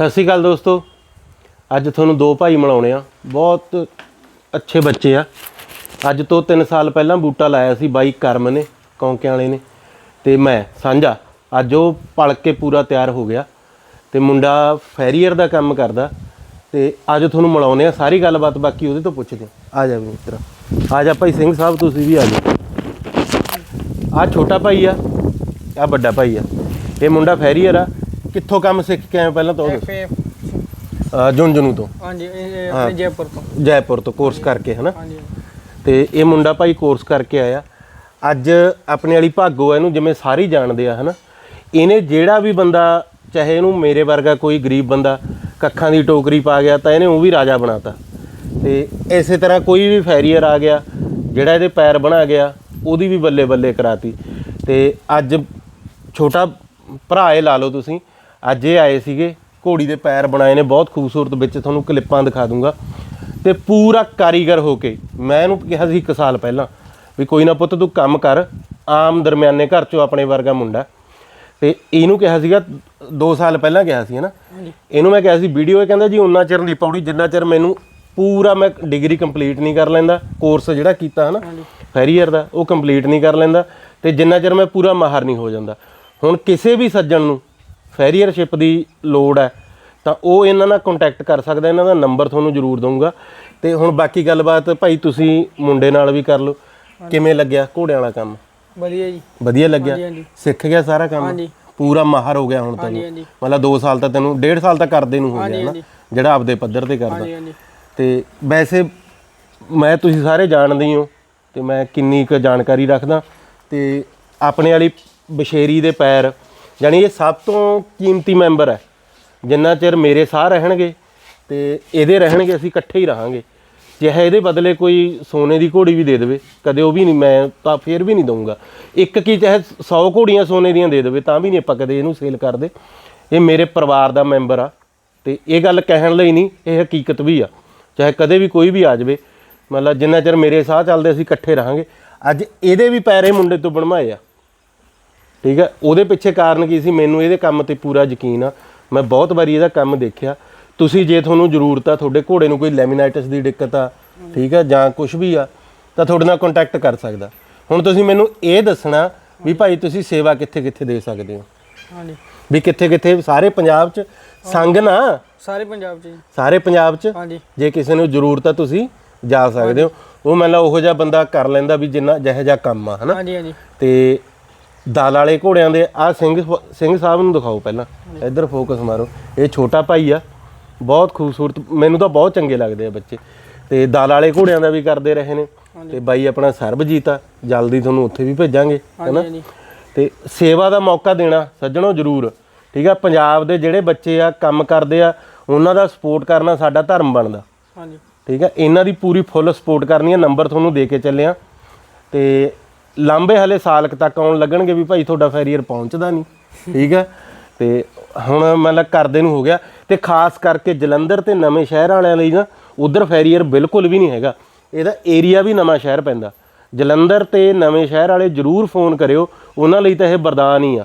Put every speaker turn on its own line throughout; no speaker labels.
ਸਤਿ ਸ਼੍ਰੀ ਅਕਾਲ ਦੋਸਤੋ। ਅੱਜ ਤੁਹਾਨੂੰ ਦੋ ਭਾਈ ਮਿਲਾਉਣੇ ਆ। ਬਹੁਤ ਅੱਛੇ ਬੱਚੇ ਆ। ਅੱਜ ਤੋਂ 3 ਸਾਲ ਪਹਿਲਾਂ ਬੂਟਾ ਲਾਇਆ ਸੀ ਬਾਈ ਕਰਮ ਨੇ, ਕੌਂਕਿਆਂ ਵਾਲੇ ਨੇ। ਤੇ ਮੈਂ, ਸਾਂਝਾ, ਅੱਜ ਉਹ ਪਲ ਕੇ ਪੂਰਾ ਤਿਆਰ ਹੋ ਗਿਆ। ਤੇ ਮੁੰਡਾ ਫੈਰੀਅਰ ਦਾ ਕੰਮ ਕਰਦਾ। ਤੇ ਅੱਜ ਤੁਹਾਨੂੰ ਮਿਲਾਉਣੇ ਆ, ਸਾਰੀ ਗੱਲਬਾਤ ਬਾਕੀ ਉਹਦੇ ਤੋਂ ਪੁੱਛਦੇ ਆ। ਆ ਜਾ ਮਿੱਤਰ। ਆ ਜਾ ਭਾਈ ਸਿੰਘ ਸਾਹਿਬ, ਤੁਸੀਂ ਵੀ ਆ ਜਾਓ। ਆ ਛੋਟਾ ਭਾਈ ਆ ਆ ਵੱਡਾ ਭਾਈ ਆ। ਇਹ ਮੁੰਡਾ ਫੈਰੀਅਰ ਆ। ਕਿੱਥੋਂ ਕੰਮ ਸਿੱਖ ਕੇ ਆਇਆ ਪਹਿਲਾਂ ਤਾਂ ਉਹ ਦੱਸੋ। ਤੋਂ।
ਹਾਂਜੀ ਇਹ ਇਹ ਆਪਣੇ ਜੈਪੁਰ ਤੋਂ।
ਜੈਪੁਰ ਤੋਂ ਕੋਰਸ ਕਰਕੇ ਹਨਾ?
ਹਾਂਜੀ।
ਤੇ ਇਹ ਮੁੰਡਾ ਭਾਈ ਕੋਰਸ ਕਰਕੇ ਆਇਆ। ਅੱਜ ਆਪਣੇ ਵਾਲੀ ਭਾਗੋ ਆ ਇਹਨੂੰ ਜਿਵੇਂ ਸਾਰੇ ਹੀ ਜਾਣਦੇ ਆ ਹਨਾ? ਇਹਨੇ ਜਿਹੜਾ ਵੀ ਬੰਦਾ ਚਾਹੇ ਇਹਨੂੰ ਮੇਰੇ ਵਰਗਾ ਕੋਈ ਗਰੀਬ ਬੰਦਾ ਕੱਖਾਂ ਦੀ ਟੋਕਰੀ ਪਾ ਗਿਆ ਤਾਂ ਇਹਨੇ ਉਹ ਵੀ ਰਾਜਾ ਬਣਾਤਾ। ਤੇ ਇਸੇ ਤਰ੍ਹਾਂ ਕੋਈ ਵੀ ਫੈਰੀਅਰ ਆ ਗਿਆ ਜਿਹੜਾ ਇਹਦੇ ਪੈਰ ਬਣਾ ਗਿਆ ਉਹਦੀ ਵੀ ਬੱਲੇ ਬੱਲੇ ਕਰਾਤੀ। ਤੇ ਅੱਜ ਛੋਟਾ ਭਰਾ ਇਹ ਲਾ ਲਓ ਤੁਸੀਂ ਅੱਜ ਇਹ ਆਏ ਸੀਗੇ ਘੋੜੀ ਦੇ ਪੈਰ ਬਣਾਏ ਨੇ ਬਹੁਤ ਖੂਬਸੂਰਤ ਵਿੱਚ ਤੁਹਾਨੂੰ ਕਲਿੱਪਾਂ ਦਿਖਾ ਦੂੰਗਾ। ਤੇ ਪੂਰਾ ਕਾਰੀਗਰ ਹੋ ਕੇ ਮੈਂ ਇਹਨੂੰ ਕਿਹਾ ਸੀ ਇੱਕ ਸਾਲ ਪਹਿਲਾਂ ਵੀ ਕੋਈ ਨਾ ਪੁੱਤ ਤੂੰ ਕੰਮ ਕਰ ਆਮ ਦਰਮਿਆਨੇ ਘਰ ਚੋਂ ਆਪਣੇ ਵਰਗਾ ਮੁੰਡਾ। ਤੇ ਇਹਨੂੰ ਕਿਹਾ ਸੀਗਾ 2 ਸਾਲ ਪਹਿਲਾਂ ਕਿਹਾ ਸੀ ਹਨਾ? ਇਹਨੂੰ ਮੈਂ ਕਿਹਾ ਸੀ ਵੀਡੀਓ ਇਹ ਕਹਿੰਦਾ ਜੀ ਉਨਾ ਚਿਰ ਨਹੀਂ ਪਾਉਣੀ ਜਿੰਨਾ ਚਿਰ ਮੈਨੂੰ ਪੂਰਾ ਮੈਂ ਡਿਗਰੀ ਕੰਪਲੀਟ ਨਹੀਂ ਕਰ ਲੈਂਦਾ ਕੋਰਸ ਜਿਹੜਾ ਕੀਤਾ ਹਨਾ? ਫੈਰੀਅਰ ਦਾ ਉਹ ਕੰਪਲੀਟ ਨਹੀਂ ਕਰ ਲੈਂਦਾ ਤੇ ਜਿੰਨਾ ਚਿਰ ਮੈਂ ਪੂਰਾ ਮਾਹਰ ਨਹੀਂ ਹੋ ਜਾਂਦਾ। ਹੁਣ ਕਿਸੇ ਵੀ ਸੱਜਣ ਨੂੰ ਫੈਰੀਅਰਸ਼ਿਪ ਦੀ ਲੋੜ ਹੈ ਤਾਂ ਉਹ ਇਹਨਾਂ ਨਾਲ ਕੰਟੈਕਟ ਕਰ ਸਕਦਾ ਇਹਨਾਂ ਦਾ ਨੰਬਰ ਤੁਹਾਨੂੰ ਜ਼ਰੂਰ ਦਊਂਗਾ। ਤੇ ਹੁਣ ਬਾਕੀ ਗੱਲਬਾਤ ਭਾਈ ਤੁਸੀਂ ਮੁੰਡੇ ਨਾਲ ਵੀ ਕਰ ਲਓ। ਕਿਵੇਂ ਲੱਗਿਆ ਘੋੜਿਆਂ ਵਾਲਾ ਕੰਮ?
ਵਧੀਆ ਜੀ।
ਵਧੀਆ ਲੱਗਿਆ? ਸਿੱਖ ਗਿਆ ਸਾਰਾ ਕੰਮ?
ਹਾਂਜੀ।
ਪੂਰਾ ਮਾਹਰ ਹੋ ਗਿਆ ਹੁਣ
ਹਾਂਜੀ
ਮਤਲਬ 2 ਸਾਲ ਤਾਂ ਤੈਨੂੰ 1.5 ਸਾਲ ਤਾਂ ਕਰਦੇ ਨੂੰ ਹੋ ਗਿਆ ਨਾ। ਜਿਹੜਾ ਆਪਦੇ ਪੱਧਰ ਤੇ ਕਰਦਾ। ਤੇ ਵੈਸੇ ਮੈਂ ਤੁਸੀਂ ਸਾਰੇ ਜਾਣਦੇ ਹੀ ਹੋ ਤੇ ਮੈਂ ਕਿੰਨੀ ਕੁ ਜਾਣਕਾਰੀ ਰੱਖਦਾ। ਤੇ ਆਪਣੇ ਵਾਲੀ ਬਸ਼ੇਰੀ ਦੇ ਪੈਰ ਯਾਨੀ ਇਹ ਸਭ ਤੋਂ ਕੀਮਤੀ ਮੈਂਬਰ ਹੈ। ਜਿੰਨਾ ਚਿਰ ਮੇਰੇ ਸਾਹ ਰਹਿਣਗੇ ਤੇ ਇਹਦੇ ਰਹਿਣਗੇ, ਅਸੀਂ ਇਕੱਠੇ ਹੀ ਰਹਾਂਗੇ। ਚਾਹੇ ਇਹਦੇ ਬਦਲੇ ਕੋਈ ਸੋਨੇ ਦੀ ਘੋੜੀ ਵੀ ਦੇ ਦੇਵੇ, ਕਦੇ ਉਹ ਵੀ ਨਹੀਂ, ਮੈਂ ਤਾਂ ਫੇਰ ਵੀ ਨਹੀਂ ਦਊਂਗਾ। ਇੱਕ ਕੀ ਚਾਹੇ 100 ਘੋੜੀਆਂ ਸੋਨੇ ਦੀਆਂ ਦੇ ਦੇਵੇ, ਤਾਂ ਵੀ ਨਹੀਂ ਆਪਾਂ ਕਦੇ ਇਹਨੂੰ ਸੇਲ ਕਰਦੇ। ਇਹ ਮੇਰੇ ਪਰਿਵਾਰ ਦਾ ਮੈਂਬਰ ਆ ਤੇ ਇਹ ਗੱਲ ਕਹਿਣ ਲਈ ਨਹੀਂ, ਇਹ ਹਕੀਕਤ ਵੀ ਆ। ਚਾਹੇ ਕਦੇ ਵੀ ਕੋਈ ਵੀ ਆ ਜਾਵੇ, ਮਤਲਬ ਜਿੰਨਾ ਚਿਰ ਮੇਰੇ ਸਾਹ ਚੱਲਦੇ, ਅਸੀਂ ਇਕੱਠੇ ਰਹਾਂਗੇ। ਅੱਜ ਇਹਦੇ ਵੀ ਪੈਰੇ ਮੁੰਡੇ ਤੋਂ ਬਣਵਾਏ ਆ। ਠੀਕ ਹੈ? ਉਹਦੇ ਪਿੱਛੇ ਕਾਰਨ ਕੀ ਸੀ? ਮੈਨੂੰ ਇਹਦੇ ਕੰਮ ਤੇ ਪੂਰਾ ਯਕੀਨ ਆ। ਮੈਂ ਬਹੁਤ ਵਾਰੀ ਇਹਦਾ ਕੰਮ ਦੇਖਿਆ। ਤੁਸੀਂ ਜੇ ਤੁਹਾਨੂੰ ਜ਼ਰੂਰਤ ਆ ਤੁਹਾਡੇ ਘੋੜੇ ਨੂੰ ਕੋਈ ਲੈਮੀਨਾਈਟਿਸ ਦੀ ਦਿੱਕਤ ਆ ਠੀਕ ਹੈ? ਜਾਂ ਕੁਝ ਵੀ ਆ ਤਾਂ ਤੁਹਾਡੇ ਨਾਲ ਕੰਟੈਕਟ ਕਰ ਸਕਦਾ। ਹੁਣ ਤੁਸੀਂ ਮੈਨੂੰ ਇਹ ਦੱਸਣਾ ਵੀ ਭਾਈ ਤੁਸੀਂ ਸੇਵਾ ਕਿੱਥੇ ਕਿੱਥੇ ਦੇ ਸਕਦੇ ਹੋ?
ਹਾਂਜੀ।
ਵੀ ਕਿੱਥੇ ਕਿੱਥੇ ਸਾਰੇ ਪੰਜਾਬ 'ਚ? ਸੰਗ ਨਾ?
ਸਾਰੇ ਪੰਜਾਬ ਚ ਜੀ।
ਸਾਰੇ ਪੰਜਾਬ 'ਚ?
ਹਾਂਜੀ।
ਜੇ ਕਿਸੇ ਨੂੰ ਜ਼ਰੂਰਤ ਆ ਤੁਸੀਂ ਜਾ ਸਕਦੇ ਹੋ। ਉਹ ਮਤਲਬ ਉਹੋ ਜਿਹਾ ਬੰਦਾ ਕਰ ਲੈਂਦਾ ਵੀ ਜਿੰਨਾ ਜਿਹੋ ਜਿਹਾ ਕੰਮ ਆ ਹਨਾ?
ਹਾਂਜੀ ਹਾਂਜੀ।
ਤੇ ਦਾਲ ਵਾਲੇ ਘੋੜਿਆਂ ਦੇ ਆ ਸਿੰਘ ਸਿੰਘ ਸਾਹਿਬ ਨੂੰ ਦਿਖਾਓ ਪਹਿਲਾਂ। ਇੱਧਰ ਫੋਕਸ ਮਾਰੋ। ਇਹ ਛੋਟਾ ਭਾਈ ਆ। ਬਹੁਤ ਖੂਬਸੂਰਤ ਮੈਨੂੰ ਤਾਂ ਬਹੁਤ ਚੰਗੇ ਲੱਗਦੇ ਆ ਬੱਚੇ। ਤੇ ਦਾਲ ਵਾਲੇ ਘੋੜਿਆਂ ਦਾ ਵੀ ਕਰਦੇ ਰਹੇ ਨੇ। ਤੇ ਬਾਈ ਆਪਣਾ ਸਰਬਜੀਤ ਆ। ਜਲਦੀ ਤੁਹਾਨੂੰ ਉੱਥੇ ਵੀ ਭੇਜਾਂਗੇ ਹੈਨਾ? ਤੇ ਸੇਵਾ ਦਾ ਮੌਕਾ ਦੇਣਾ ਸੱਜਣੋ ਜ਼ਰੂਰ। ਠੀਕ ਆ? ਪੰਜਾਬ ਦੇ ਜਿਹੜੇ ਬੱਚੇ ਆ ਕੰਮ ਕਰਦੇ ਆ ਉਹਨਾਂ ਦਾ ਸਪੋਰਟ ਕਰਨਾ ਸਾਡਾ ਧਰਮ ਬਣਦਾ।
ਹਾਂਜੀ।
ਠੀਕ ਹੈ ਇਹਨਾਂ ਦੀ ਪੂਰੀ ਫੁੱਲ ਸਪੋਰਟ ਕਰਨੀ ਹੈ ਨੰਬਰ ਤੁਹਾਨੂੰ ਦੇ ਕੇ ਚੱਲਿਆ ਤੇ ਲਾਂਬੇ ਹਲੇ ਸਾਲ ਕੁ ਤੱਕ ਆਉਣ ਲੱਗਣਗੇ ਵੀ ਭਾਈ ਤੁਹਾਡਾ ਫੈਰੀਅਰ ਪਹੁੰਚਦਾ ਨਹੀਂ। ਠੀਕ ਹੈ? ਤੇ ਹੁਣ ਮਤਲਬ ਕਰਦੇ ਨੂੰ ਹੋ ਗਿਆ। ਤੇ ਖਾਸ ਕਰਕੇ ਜਲੰਧਰ ਤੇ ਨਵੇਂ ਸ਼ਹਿਰ ਵਾਲਿਆਂ ਲਈ ਨਾ, ਉਧਰ ਫੈਰੀਅਰ ਬਿਲਕੁਲ ਵੀ ਨਹੀਂ ਹੈਗਾ। ਇਹਦਾ ਏਰੀਆ ਵੀ ਨਵਾਂ ਸ਼ਹਿਰ ਪੈਂਦਾ। ਜਲੰਧਰ ਤੇ ਨਵੇਂ ਸ਼ਹਿਰ ਵਾਲੇ ਜਰੂਰ ਫੋਨ ਕਰਿਓ। ਉਹਨਾਂ ਲਈ ਤਾਂ ਇਹ ਵਰਦਾਨ ਹੀ ਆ।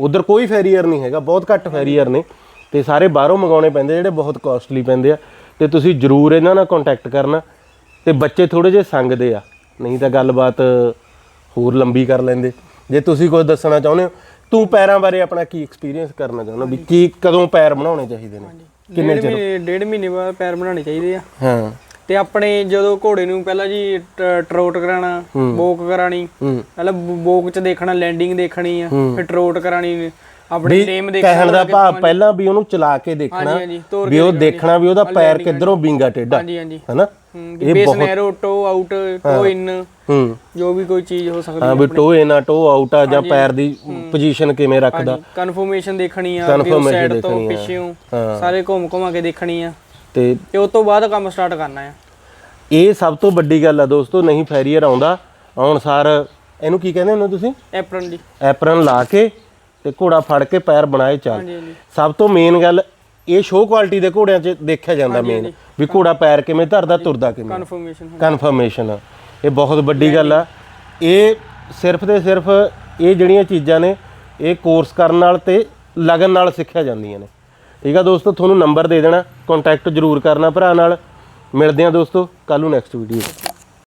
ਉਧਰ ਕੋਈ ਫੈਰੀਅਰ ਨਹੀਂ ਹੈਗਾ। ਬਹੁਤ ਘੱਟ ਫੈਰੀਅਰ ਨੇ। ਤੇ ਸਾਰੇ ਬਾਹਰੋਂ ਮੰਗਾਉਣੇ ਪੈਂਦੇ ਜਿਹੜੇ ਬਹੁਤ ਕਾਸਟਲੀ ਪੈਂਦੇ ਆ। ਤੇ ਤੁਸੀਂ ਜਰੂਰ ਇਹਨਾਂ ਨਾਲ ਕੰਟੈਕਟ ਕਰਨਾ। ਤੇ ਬੱਚੇ ਥੋੜੇ ਜਿਹਾ ਸੰਗਦੇ ਆ। ਨਹੀਂ ਤਾਂ ਗੱਲਬਾਤ ਹੋਰ ਲੰਬੀ ਕਰ ਲੈਂਦੇ। ਜੇ ਤੁਸੀਂ ਕੁਝ ਦੱਸਣਾ ਚਾਹੁੰਦੇ ਹੋ ਤੂੰ ਪੈਰਾਂ ਬਾਰੇ ਆਪਣਾ ਕੀ ਐਕਸਪੀਰੀਅੰਸ ਕਰਨਾ ਚਾਹੁੰਦਾ ਵੀ ਕੀ ਕਦੋਂ ਪੈਰ ਬਣਾਉਣੇ ਚਾਹੀਦੇ ਨੇ?
ਕਿੰਨੇ ਮਹੀਨੇ ਡੇਢ ਮਹੀਨੇ ਬਾਅਦ ਪੈਰ ਬਣਾਉਣੇ ਚਾਹੀਦੇ ਆ।
ਹਾਂ।
ਤੇ ਆਪਣੇ ਜਦੋਂ ਘੋੜੇ ਨੂੰ ਪਹਿਲਾਂ ਜੀ ਟਰੋਟ ਕਰਾਣਾ ਬੋਕ ਕਰਾਣੀ ਪਹਿਲਾਂ ਬੋਕ ਚ ਦੇਖਣਾ ਲੈਂਡਿੰਗ ਦੇਖਣੀ ਆ ਫਿਰ ਟਰੋਟ ਕਰਾਣੀ ਆਪਣੀ ਨੇਮ ਦੇਖਣਾ
ਕਹਿਣ ਦਾ ਭਾਵ ਪਹਿਲਾਂ ਵੀ ਉਹਨੂੰ ਚਲਾ ਕੇ ਦੇਖਣਾ ਵੀ ਉਹ ਦੇਖਣਾ ਵੀ ਉਹਦਾ ਪੈਰ ਕਿੱਧਰੋਂ ਵਿੰਗਾ ਟੇਡਾ
ਹਾਂਜੀ ਹਾਂਜੀ।
ਹੈਨਾ?
ਇਹ base narrow toe out toe in
ਹੂੰ।
ਜੋ ਵੀ ਕੋਈ ਚੀਜ਼ ਹੋ ਸਕਦੀ
ਹਾਂ ਵੀ ਟੋ ਇਨ ਆ ਟੋ ਆਊਟ ਆ ਜਾਂ ਪੈਰ ਦੀ ਪੋਜੀਸ਼ਨ ਕਿਵੇਂ ਰੱਖਦਾ।
ਕਨਫਰਮੇਸ਼ਨ ਦੇਖਣੀ ਆ ਵੀ ਉਸ ਸਾਈਡ ਤੋਂ ਪਿੱਛੇੋਂ ਸਾਰੇ ਘੁੰਮ ਘੁਮਾ ਕੇ ਦੇਖਣੀ ਆ।
ਤੇ
ਤੇ ਉਸ ਤੋਂ ਬਾਅਦ ਕੰਮ ਸਟਾਰਟ ਕਰਨਾ ਆ।
ਇਹ ਸਭ ਤੋਂ ਵੱਡੀ ਗੱਲ ਆ ਦੋਸਤੋ ਨਹੀਂ ਫੈਰੀਅਰ ਆਉਂਦਾ। ਆਉਣ ਸਾਰ ਇਹਨੂੰ ਕੀ ਕਹਿੰਦੇ ਹੁੰਦੇ ਤੁਸੀਂ?
ਐਪਰਨ ਜੀ
ਐਪਰਨ ਲਾ ਕੇ ਤੇ ਘੋੜਾ ਫੜ ਕੇ ਪੈਰ ਬਣਾਏ ਚੱਲ। ਸਭ ਤੋਂ ਮੇਨ ਗੱਲ ਇਹ ਸ਼ੋਅ ਕੁਆਲਿਟੀ ਦੇ ਘੋੜਿਆਂ 'ਚ ਦੇਖਿਆ ਜਾਂਦਾ ਮੇਨ ਵੀ ਘੋੜਾ ਪੈਰ ਕਿਵੇਂ ਧਰਦਾ ਤੁਰਦਾ ਕਿਵੇਂ।
ਕਨਫਰਮੇਸ਼ਨ
ਕਨਫਰਮੇਸ਼ਨ ਇਹ ਬਹੁਤ ਵੱਡੀ ਗੱਲ ਆ। ਇਹ ਸਿਰਫ ਤੇ ਸਿਰਫ ਇਹ ਜਿਹੜੀਆਂ ਚੀਜ਼ਾਂ ਨੇ ਇਹ ਕੋਰਸ ਕਰਨ ਨਾਲ ਤੇ ਲਗਨ ਨਾਲ ਸਿੱਖਿਆ ਜਾਂਦੀਆਂ ਨੇ। ਠੀਕ ਆ ਦੋਸਤੋ ਤੁਹਾਨੂੰ ਨੰਬਰ ਦੇ ਦੇਣਾ ਕੰਟੈਕਟ ਜ਼ਰੂਰ ਕਰਨਾ ਭਰਾ ਨਾਲ। ਮਿਲਦੇ ਆ ਦੋਸਤੋ ਕੱਲ ਨੂੰ ਨੈਕਸਟ ਵੀਡੀਓ